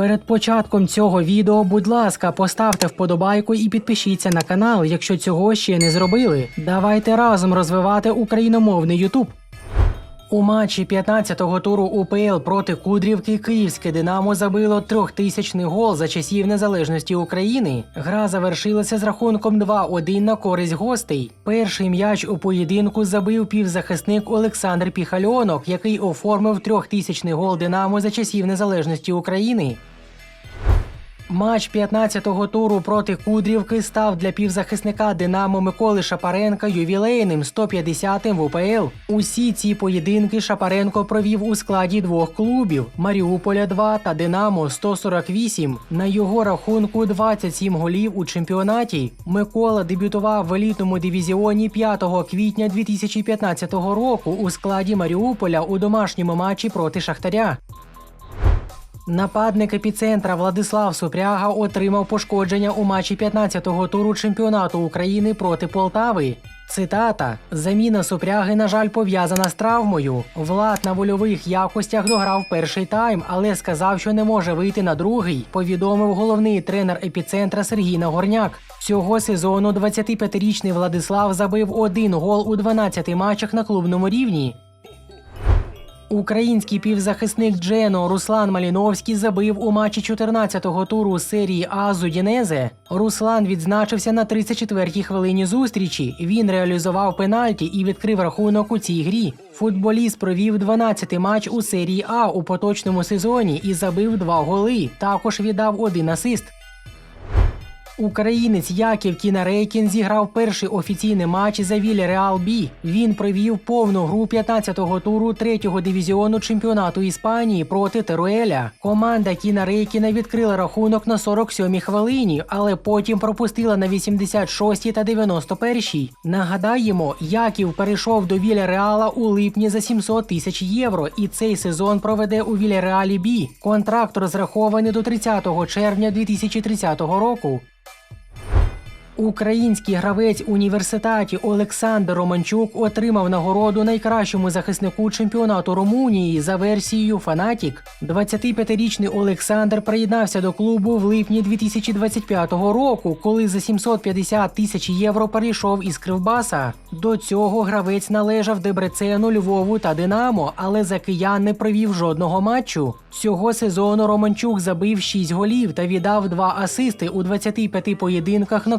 Перед початком цього відео, будь ласка, поставте вподобайку і підпишіться на канал, якщо цього ще не зробили. Давайте разом розвивати україномовний Ютуб. У матчі 15-го туру УПЛ проти Кудрівки Київське Динамо забило трьохтисячний гол за часів незалежності України. Гра завершилася з рахунком 2-1 на користь гостей. Перший м'яч у поєдинку забив півзахисник Олександр Піхальонок, який оформив трьохтисячний гол Динамо за часів незалежності України. Матч 15-го туру проти Кудрівки став для півзахисника Динамо Миколи Шапаренка ювілейним 150-м в УПЛ. Усі ці поєдинки Шапаренко провів у складі двох клубів Маріуполя 2 та Динамо 148. На його рахунку 27 голів у чемпіонаті. Микола дебютував в елітному дивізіоні 5 квітня 2015 року у складі Маріуполя у домашньому матчі проти Шахтаря. Нападник епіцентра Владислав Супряга отримав пошкодження у матчі 15-го туру чемпіонату України проти Полтави. Цитата: заміна Супряги, на жаль, пов'язана з травмою. Влад на вольових якостях дограв перший тайм, але сказав, що не може вийти на другий. Повідомив головний тренер епіцентра Сергій Нагорняк. Цього сезону 25-річний Владислав забив один гол у 12 матчах на клубному рівні. Український півзахисник Джено Руслан Маліновський забив у матчі 14-го туру серії А з Удінезе. Руслан відзначився на 34-й хвилині зустрічі. Він реалізував пенальті і відкрив рахунок у цій грі. Футболіст провів 12-й матч у серії А у поточному сезоні і забив два голи. Також віддав один асист. Українець Яків Кінарейкін зіграв перший офіційний матч за Вільяреал Бі. Він провів повну гру 15-го туру 3-го дивізіону чемпіонату Іспанії проти Теруеля. Команда Кіна Рейкіна відкрила рахунок на 47-й хвилині, але потім пропустила на 86-й та 91-й. Нагадаємо, Яків перейшов до Вільяреала у липні за 700 тисяч євро, і цей сезон проведе у Вільяреалі Бі. Контракт розрахований до 30 червня 2030 року. Український гравець університеті Олександр Романчук отримав нагороду найкращому захиснику чемпіонату Румунії за версією Фанатік. 25-річний Олександр приєднався до клубу в липні 2025 року, коли за 750 тисяч євро перейшов із Кривбаса. До цього гравець належав Дебрецену, Львову та Динамо, але за киян не провів жодного матчу. Цього сезону Романчук забив 6 голів та віддав 2 асисти у 25 поєдинках на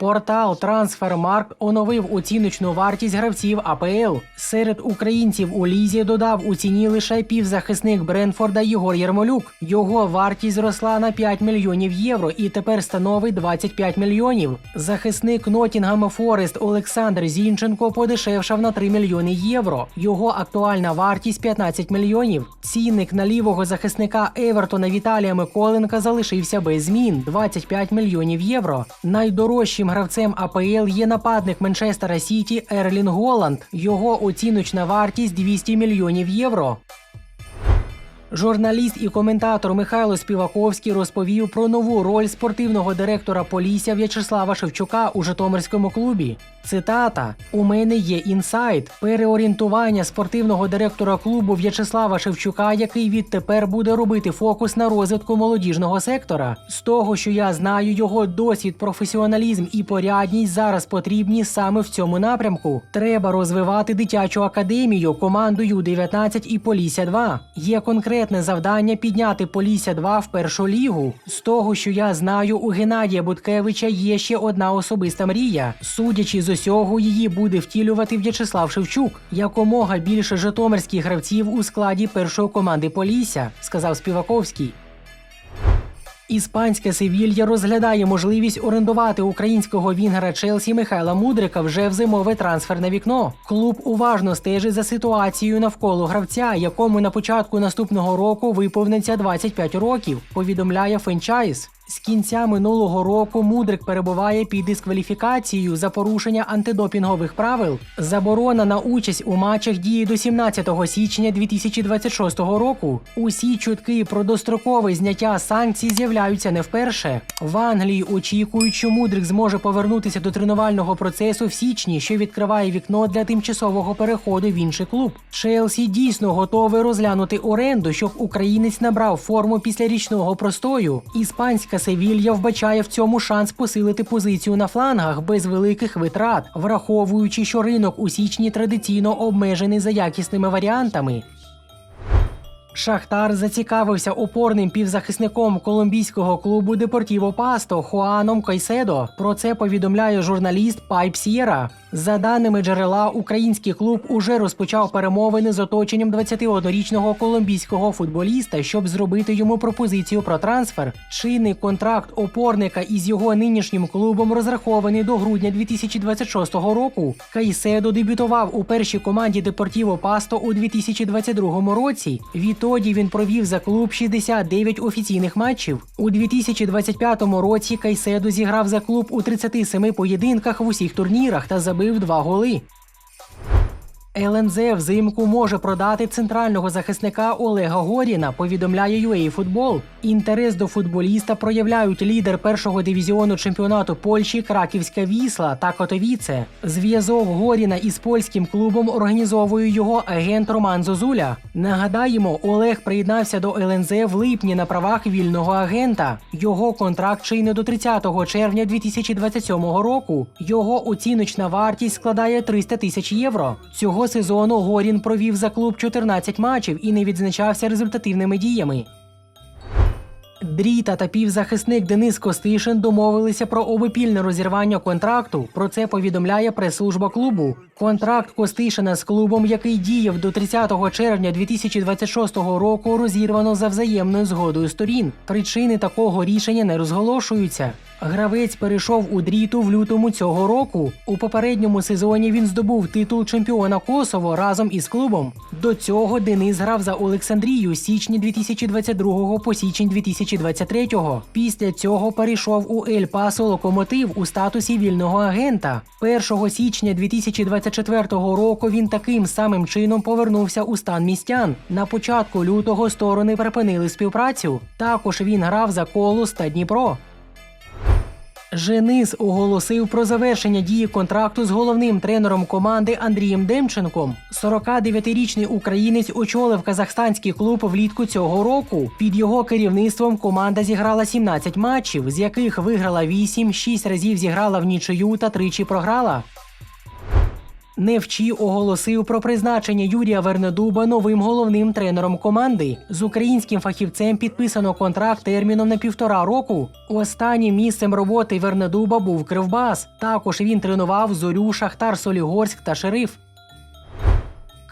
Портал Трансфермаркт оновив оціночну вартість гравців АПЛ. Серед українців у лізі додав у ціні лише півзахисник Бренфорда Єгор Єрмолюк. Його вартість зросла на 5 мільйонів євро і тепер становить 25 мільйонів. Захисник Нотінгема Форест Олександр Зінченко подешевшав на 3 мільйони євро. Його актуальна вартість 15 мільйонів. Цінник на лівого захисника Евертона Віталія Миколенка залишився без змін 25 мільйонів євро. Найдорожчим гравцем АПЛ є нападник Манчестера Сіті Ерлін Голланд. Його оціночна вартість 200 мільйонів євро. Журналіст і коментатор Михайло Співаковський розповів про нову роль спортивного директора Полісся В'ячеслава Шевчука у Житомирському клубі. Цитата: У мене є інсайт переорієнтування спортивного директора клубу В'ячеслава Шевчука, який відтепер буде робити фокус на розвитку молодіжного сектора. З того, що я знаю, його досвід, професіоналізм і порядність зараз потрібні саме в цьому напрямку. Треба розвивати дитячу академію, команду Ю-19 і Полісся 2. Є конкретне завдання підняти Полісся 2 в першу лігу. З того, що я знаю, у Геннадія Буткевича є ще одна особиста мрія. Судячи з усього, її буде втілювати В'ячеслав Шевчук. Якомога більше житомирських гравців у складі першої команди Полісся, сказав Співаковський. Іспанське Севілья розглядає можливість орендувати українського вінгера Челсі Михайла Мудрика вже в зимове трансферне вікно. Клуб уважно стежить за ситуацією навколо гравця, якому на початку наступного року виповниться 25 років. Повідомляє Фенчайс. З кінця минулого року Мудрик перебуває під дискваліфікацією за порушення антидопінгових правил. Заборона на участь у матчах діє до 17 січня 2026 року. Усі чутки про дострокове зняття санкцій з'являються не вперше. В Англії очікують, що Мудрик зможе повернутися до тренувального процесу в січні, що відкриває вікно для тимчасового переходу в інший клуб. Челсі дійсно готовий розглянути оренду, щоб українець набрав форму після річного простою. Іспанська Севілья вбачає в цьому шанс посилити позицію на флангах без великих витрат, враховуючи, що ринок у січні традиційно обмежений за якісними варіантами. Шахтар зацікавився опорним півзахисником колумбійського клубу Депортіво Пасто Хуаном Кайседо. Про це повідомляє журналіст Пайп Сієра. За даними джерела, український клуб уже розпочав перемовини з оточенням 21-річного колумбійського футболіста, щоб зробити йому пропозицію про трансфер. Чинний контракт опорника із його нинішнім клубом розрахований до грудня 2026 року. Кайседо дебютував у першій команді Депортіво Пасто у 2022 році. Відтоді він провів за клуб 69 офіційних матчів. У 2025 році Кайседо зіграв за клуб у 37 поєдинках в усіх турнірах та забив два голи. ЛНЗ взимку може продати центрального захисника Олега Горіна, повідомляє UA Футбол. Інтерес до футболіста проявляють лідер першого дивізіону чемпіонату Польщі Краківська Вісла та Котовіце. Зв'язок Горіна із польським клубом організовує його агент Роман Зозуля. Нагадаємо, Олег приєднався до ЛНЗ в липні на правах вільного агента. Його контракт чинний до 30 червня 2027 року. Його оціночна вартість складає 300 тисяч євро. Цього сезону Горін провів за клуб 14 матчів і не відзначався результативними діями. Дріта та півзахисник Денис Костишин домовилися про обопільне розірвання контракту. Про це повідомляє прес-служба клубу. Контракт Костишина з клубом, який діяв до 30 червня 2026 року, розірвано за взаємною згодою сторін. Причини такого рішення не розголошуються. Гравець перейшов у дріту в лютому цього року. У попередньому сезоні він здобув титул чемпіона Косово разом із клубом. До цього Денис грав за Олександрію з січня 2022 по січень 2023. Після цього перейшов у Ель Пасо Локомотив у статусі вільного агента. 1 січня 2024 року він таким самим чином повернувся у стан містян. На початку лютого сторони припинили співпрацю. Також він грав за Колос та Дніпро. Женис оголосив про завершення дії контракту з головним тренером команди Андрієм Демченком. 49-річний українець очолив казахстанський клуб влітку цього року. Під його керівництвом команда зіграла 17 матчів, з яких виграла 8, 6 разів зіграла в нічию та тричі програла. Невчі оголосив про призначення Юрія Вернедуба новим головним тренером команди. З українським фахівцем підписано контракт терміном на півтора року. Останнім місцем роботи Вернедуба був Кривбас. Також він тренував зорю Шахтар Солігорськ та Шериф.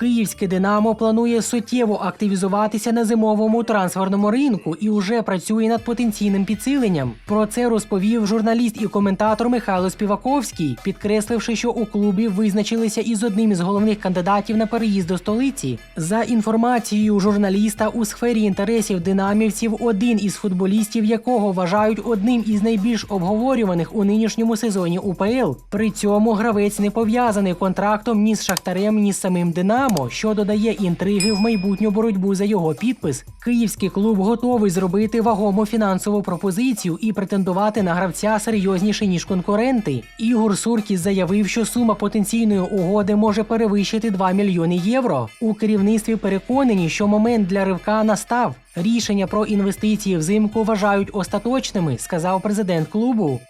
Київське Динамо планує суттєво активізуватися на зимовому трансферному ринку і вже працює над потенційним підсиленням. Про це розповів журналіст і коментатор Михайло Співаковський, підкресливши, що у клубі визначилися із одним із головних кандидатів на переїзд до столиці. За інформацією журналіста, у сфері інтересів динамівців один із футболістів, якого вважають одним із найбільш обговорюваних у нинішньому сезоні УПЛ. При цьому гравець не пов'язаний контрактом ні з Шахтарем, ні з самим Динамо. що додає інтриги в майбутню боротьбу за його підпис. Київський клуб готовий зробити вагому фінансову пропозицію і претендувати на гравця серйозніше ніж конкуренти. Ігор Суркіс заявив, що сума потенційної угоди може перевищити 2 мільйони євро. У керівництві переконані, що момент для ривка настав. Рішення про інвестиції взимку вважають остаточними, сказав президент клубу.